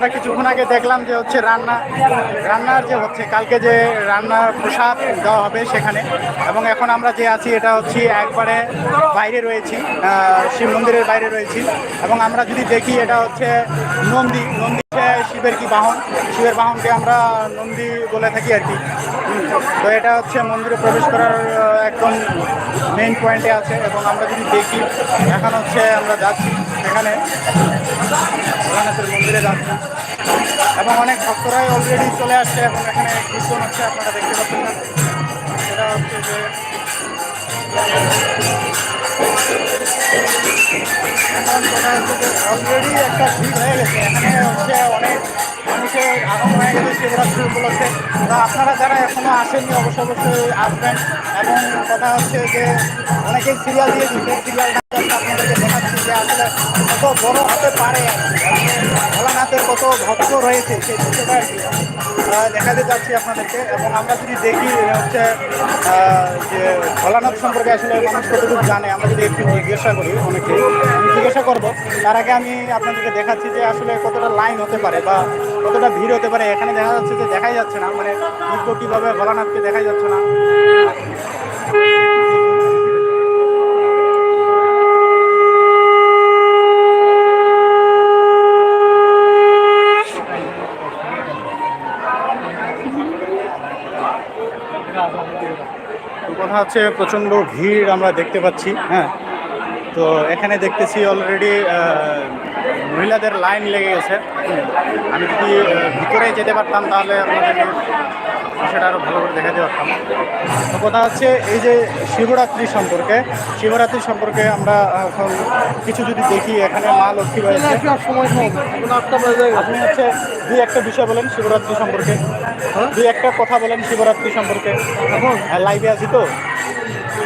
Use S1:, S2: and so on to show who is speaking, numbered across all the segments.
S1: আমরা কিছুক্ষণ আগে দেখলাম যে হচ্ছে রান্না, রান্নার যে হচ্ছে, কালকে যে রান্নার প্রসাদ দেওয়া হবে সেখানে, এবং এখন আমরা যে আছি এটা হচ্ছে একবারে বাইরে রয়েছি শিব মন্দিরের বাইরে রয়েছি, এবং আমরা যদি দেখি এটা হচ্ছে নন্দী নন্দী শিবের কি বাহন, শিবের বাহনকে আমরা নন্দী বলে থাকি আর কি। তো এটা হচ্ছে মন্দিরে প্রবেশ করার একদম মেইন পয়েন্টে আছে, এবং আমরা যদি দেখি, এখন হচ্ছে আমরা যাচ্ছি। এখানে। ভোলানাথের মন্দিরে যাচ্ছি। এবং অনেক ভক্তরাই অলরেডি চলে আসছে এবং এখানে কীর্তন হচ্ছে, আপনারা দেখতে পাচ্ছেন না। সেটা হচ্ছে যে অলরেডি একটা ভিড় হয়ে গেছে। এখানে হচ্ছে অনেক মানুষের আগমন হয়ে গেছে, শিবরাত্রি উপলক্ষে। তো আপনারা যারা এখনও আসেননি, অবশ্যই অবশ্যই আসবেন। এবং কথা হচ্ছে যে অনেকেই সিরিয়াল দিয়ে দিচ্ছে সিরিয়ালটা আপনাদেরকে দেখাচ্ছি যে আসলে কত বড় হতে পারে ভোলানাথের কত ভক্ত রয়েছে সেই বিষয়টা দেখাতে যাচ্ছি আপনাদেরকে এবং আমরা যদি দেখি হচ্ছে যে ভোলানাথ সম্পর্কে আসলে মানুষ কতটুকু জানে আমরা যদি একটু জিজ্ঞাসা করি, অনেকে জিজ্ঞাসা করব। তার আগে আমি আপনাদেরকে দেখাচ্ছি যে আসলে কতটা লাইন হতে পারে বা কতটা ভিড় হতে পারে এখানে দেখা যাচ্ছে যে দেখাই যাচ্ছে না। মানে কীভাবে ভোলানাথকে দেখাই যাচ্ছে না? হচ্ছে প্রচণ্ড ভিড় আমরা দেখতে পাচ্ছি হ্যাঁ। তো এখানে দেখতেছি অলরেডি মহিলাদের লাইন লেগে গেছে। আমি যদি ভিতরে যেতে পারতাম তাহলে আপনাদেরকে সেটা আরও ভালো করে দেখাতে পারতাম। তো কথা হচ্ছে এই যে শিবরাত্রি সম্পর্কে শিবরাত্রি সম্পর্কে আমরা এখন কিছু যদি দেখি এখানে মা লক্ষ্মী
S2: বাজে
S1: আপনি হচ্ছে দুই একটা বিষয় বলেন শিবরাত্রি সম্পর্কে। দুই একটা কথা বলেন শিবরাত্রি সম্পর্কে। এখন? লাইভে আছি তো।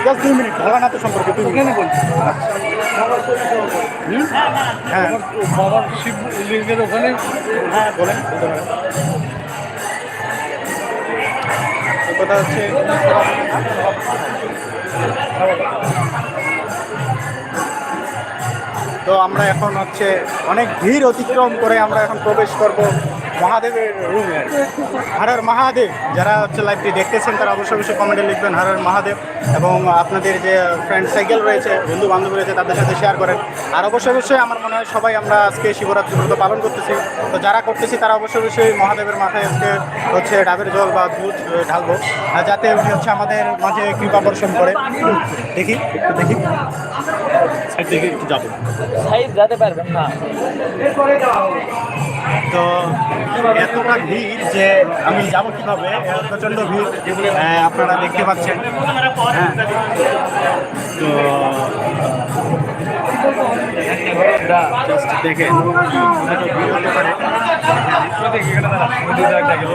S1: জাস্ট দুই মিনিট সম্পর্কে দুই মিনিট।
S2: বলছি।
S1: হ্যাঁ।
S2: বাবার শিব লিঙ্গের ওখানে?
S1: হ্যাঁ বলেন। তো কথা হচ্ছে তো আমরা এখন হচ্ছে অনেক ভিড় অতিক্রম করে আমরা এখন প্রবেশ করব। মহাদেবের রুমে হারার মহাদেব যারা হচ্ছে লাইভটি দেখতেছেন তারা অবশ্যই অবশ্যই কমেন্টে লিখবেন হারার মহাদেব। এবং আপনাদের যে ফ্রেন্ড সাইকেল রয়েছে বন্ধু বান্ধব রয়েছে তাদের সাথে শেয়ার করেন। আর অবশ্যই অবশ্যই আমার মনে হয় সবাই আমরা আজকে শিবরাত্রি ব্রত পালন করতেছি। তো যারা করতেছি তারা অবশ্যই অবশ্যই মহাদেবের মাথায় আজকে হচ্ছে ডাবের জল বা দুধ ঢালবো। আর যাতে উনি হচ্ছে আমাদের মাঝে কৃপা বর্ষণ করে। দেখি একটু দেখি। সাইড থেকে একটু যাব।
S3: সাইড যেতে পারবেন না
S1: তো এতটা ভিড় যে আমি যাব কীভাবে? প্রচণ্ড ভিড়। আহ, আপনারা দেখতে পাচ্ছেন। হ্যাঁ। তো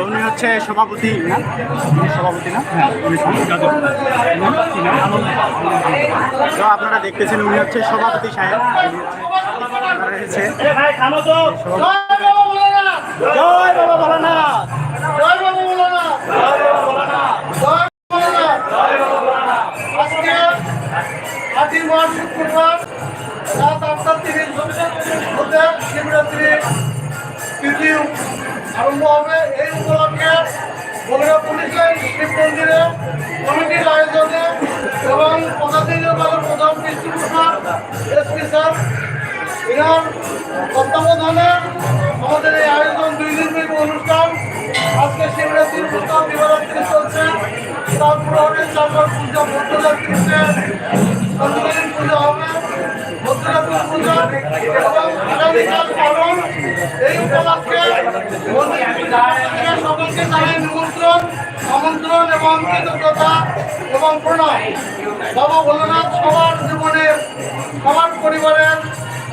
S1: উনি হচ্ছে সভাপতি না? উনি সভাপতি না? হ্যাঁ উনি? তো আপনারা দেখতেছেন উনি হচ্ছে সভাপতি সাহেব। জয় বাবা ভোলানাথ।
S2: আজকে শিবরাত্রি তিথি আরম্ভ হবে। এই উপলক্ষে বগুড়া শিব মন্দিরে কমিটির আয়োজনে এবং পদাধিকার প্রধান ডিস্ট্রিবিউটার এসপি স্যার এনার তত্ত্বাবধানে আমাদের এই আয়োজন দুই দিন অনুষ্ঠান। আজকে শিবরাত্রির প্রস্তাব দিবারাত্রি চলছে। তারপর হবে চারবার পূজা ভদ্ররাত্রিতে সন্ধ্যের পূজা হবে। এই উপলক্ষে সকলকে জানাই নিমন্ত্রণ আমন্ত্রণ এবং কৃতজ্ঞতা এবং প্রণাম বাবা ভোলানাথ সবার জীবনে সবার পরিবারের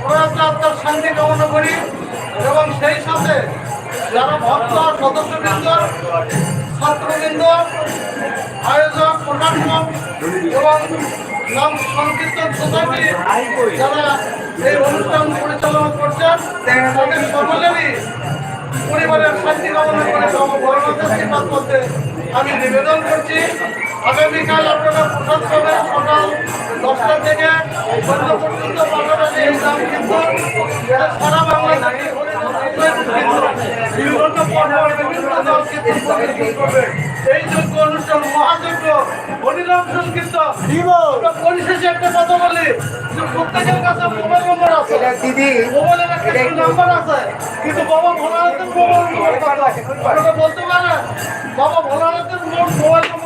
S2: প্রয়াসে আত্মার শান্তি কামনা করি এবং সেই সাথে যারা ভক্ত সদস্যবৃন্দ, ছাত্রবৃন্দ আয়োজক প্রশাসক এবং নাম সংকীর্তন সোসাইটি যারা এই অনুষ্ঠান পরিচালনা করছেন, তাদের সকলেরই পরিবারের শান্তি কামনা করে ভোলানাথের করতে আমি নিবেদন করছি। আগামীকাল আপনারা প্রসাদ পাবেন সকাল দশটা থেকে সন্ধ্যা পর্যন্ত পাশাপাশি এই কিন্তু সারা বাংলাদেশে বিভিন্ন পর্ব বিভিন্ন দল পরিবেশন এই যোগ্য অনুষ্ঠান মহাযজ্ঞ হরিনাম সংকীর্তন পরিশেষে একটা কথা বলি যে প্রত্যেকের কাছে মোবাইল নম্বর আছে।
S4: দিদি
S2: মোবাইলের একটা নাম্বার আছে। কিন্তু বাবা ভোলানাথের মোবাইল নম্বর বলতে পারেন বাবা ভোলানাথের মোবাইল নম্বর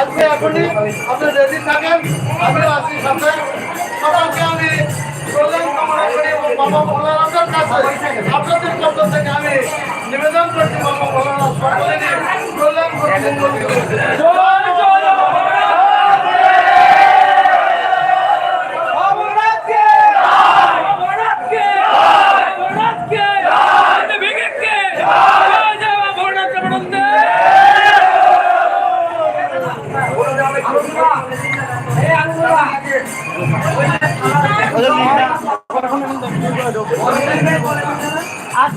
S2: আজকে এখনই আপনি রেডি থাকেন আমি আছি সাথে সবাইকে আমি বাবা ভোলানাথের কাছে আপনাদের পক্ষ থেকে আমি নিবেদন করছি বাবা ভোলানাথ সকলেরই কল্যাণ করতে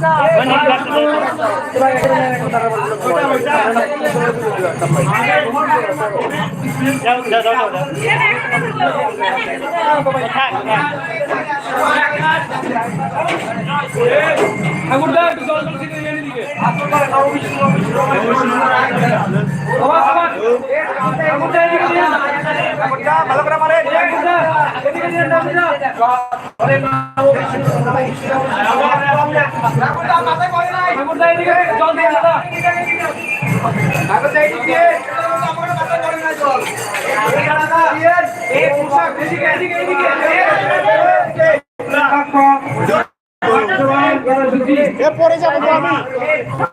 S2: মঙ্গল করুন।
S1: এরপরে যাব তো আমি
S4: তাদের শীর্ষ নেন তারপরে দেন ফল নিয়ে খাওয়ার মতো থাকবেন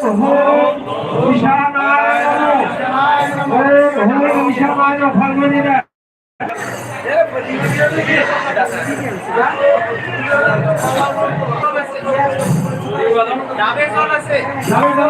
S4: ওম হোম ঈশানায় নম ফল দেন মৌতু যায় হ্যালো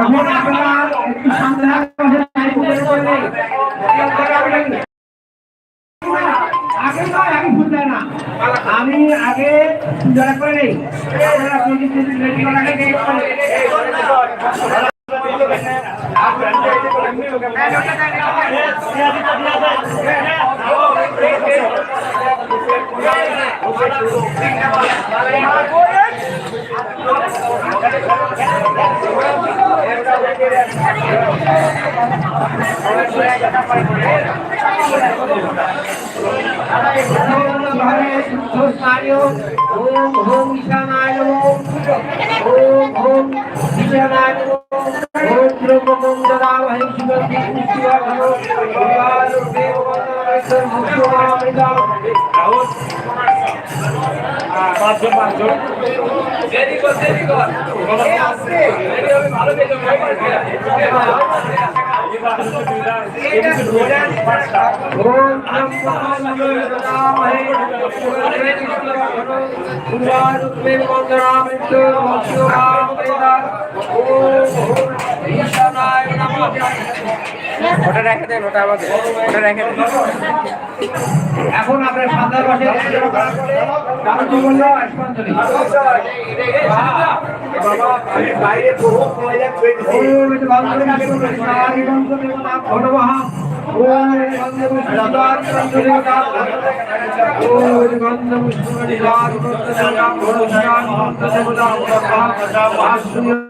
S4: এখন আপনারা আগে নয় আমি ভুল না আমি আগে দয়া করে নেই আপনারা প্রতিদিন রেডি করার আগে ওম ওম ঈশানায় নমঃ ওম ওম
S3: ওটা রেখে দেন ওটা আমাদের। ওটা রেখে দেন।
S4: এখন আপনার সান্তার পাশে কারণ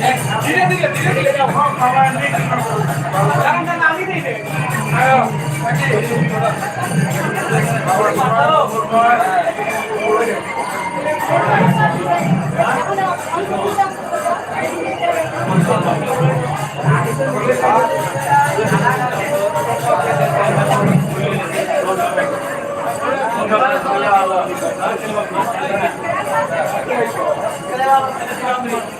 S4: ইতি বান্ধবে নারী বন্ধু দেবতা ভনমহা ওম ইতি বান্ধবে সুদার বন্ধু দেবতা ওম ইতি বান্ধবে সুদার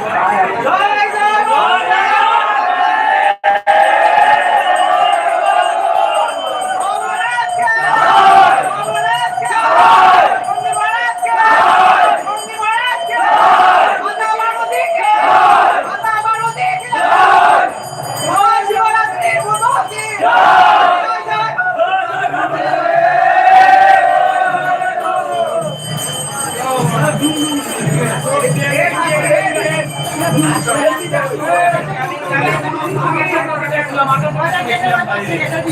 S1: এই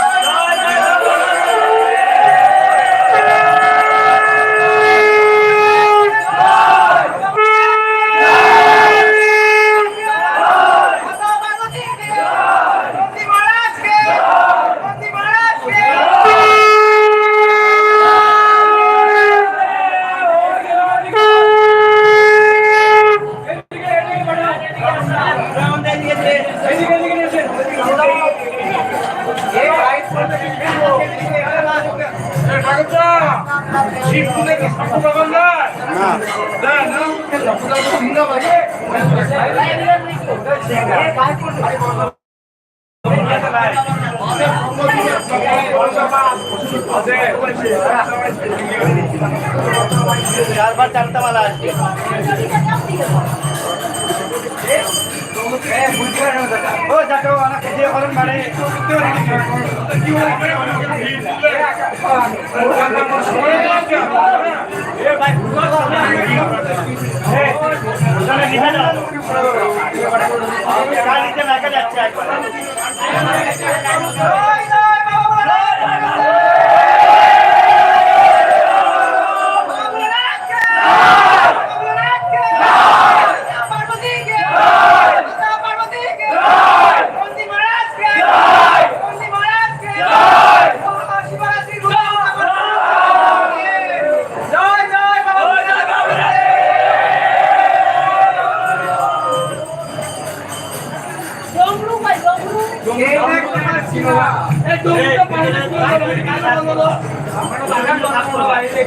S5: চারবার চারটা মালা আসবে ও যাকে অনেক যে করেন মানে যাচ্ছে একবার।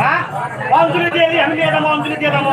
S5: হ্যাঁ অঞ্জলি দিয়ে আমি দিয়ে দেবো অঞ্জলি দিয়ে দেবো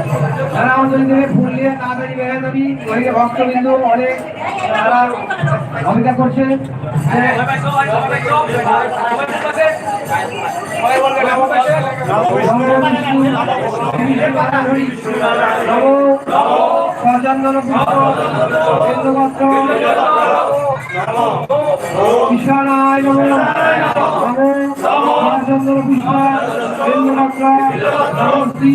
S5: অঞ্জলি
S4: তারা আমাদের দিকে ফুল দিয়ে তাড়াতাড়ি বেড়ে যাবি। ওইদিকে ভক্তবিন্দু অনেক তারা অপেক্ষা করছে। পুষ্প কৃষ্ণায় নমো নমো নমস্তি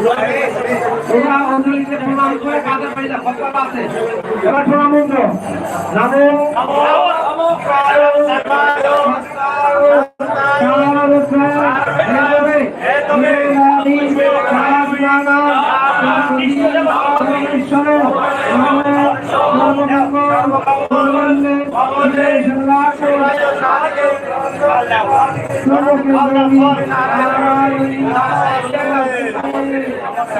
S4: তোমরা অঞ্জলিতে প্রণাম করে কাদের বাড়িতে খতরা আছে এবার প্রণাম মন্ত্র নমো সর্বকেন্দ্রী নারায়ণী
S5: চালগুলো দিয়ে তাহলে মিষ্টি করে দাও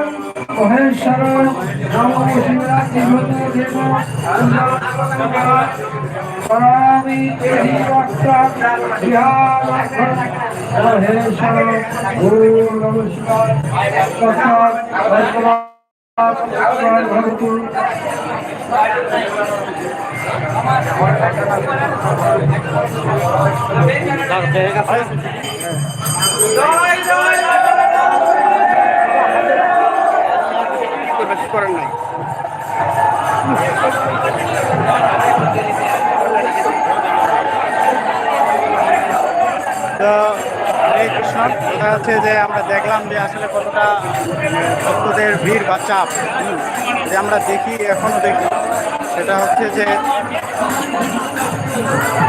S4: মহেশ্বর করমি সিদ্ধিবর্তন বিহারাঙ্গন মহেশ্বর ওম নম শিবায় তৎসৎ
S3: করেন নাই।
S1: তো এটা হচ্ছে যে আমরা দেখলাম যে আসলে কতটা ভক্তদের ভিড় বা চাপ যে আমরা দেখি, এখনও দেখি। সেটা হচ্ছে যে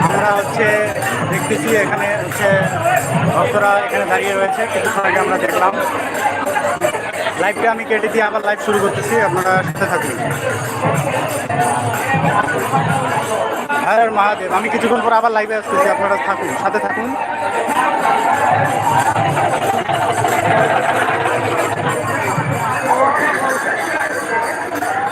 S1: আমরা হচ্ছে দেখতেছি এখানে হচ্ছে ভক্তরা এখানে দাঁড়িয়ে রয়েছে, কিছুক্ষণ আগে আমরা দেখলাম। লাইভটা আমি কেটে দিয়ে আবার লাইভ শুরু করতেছি, আপনারা সাথে থাকুন। হ্যাঁ মহাদেব, আমি কিছুক্ষণ পর আবার লাইভে আসতেছি, আপনারা থাকুন, সাথে থাকুন।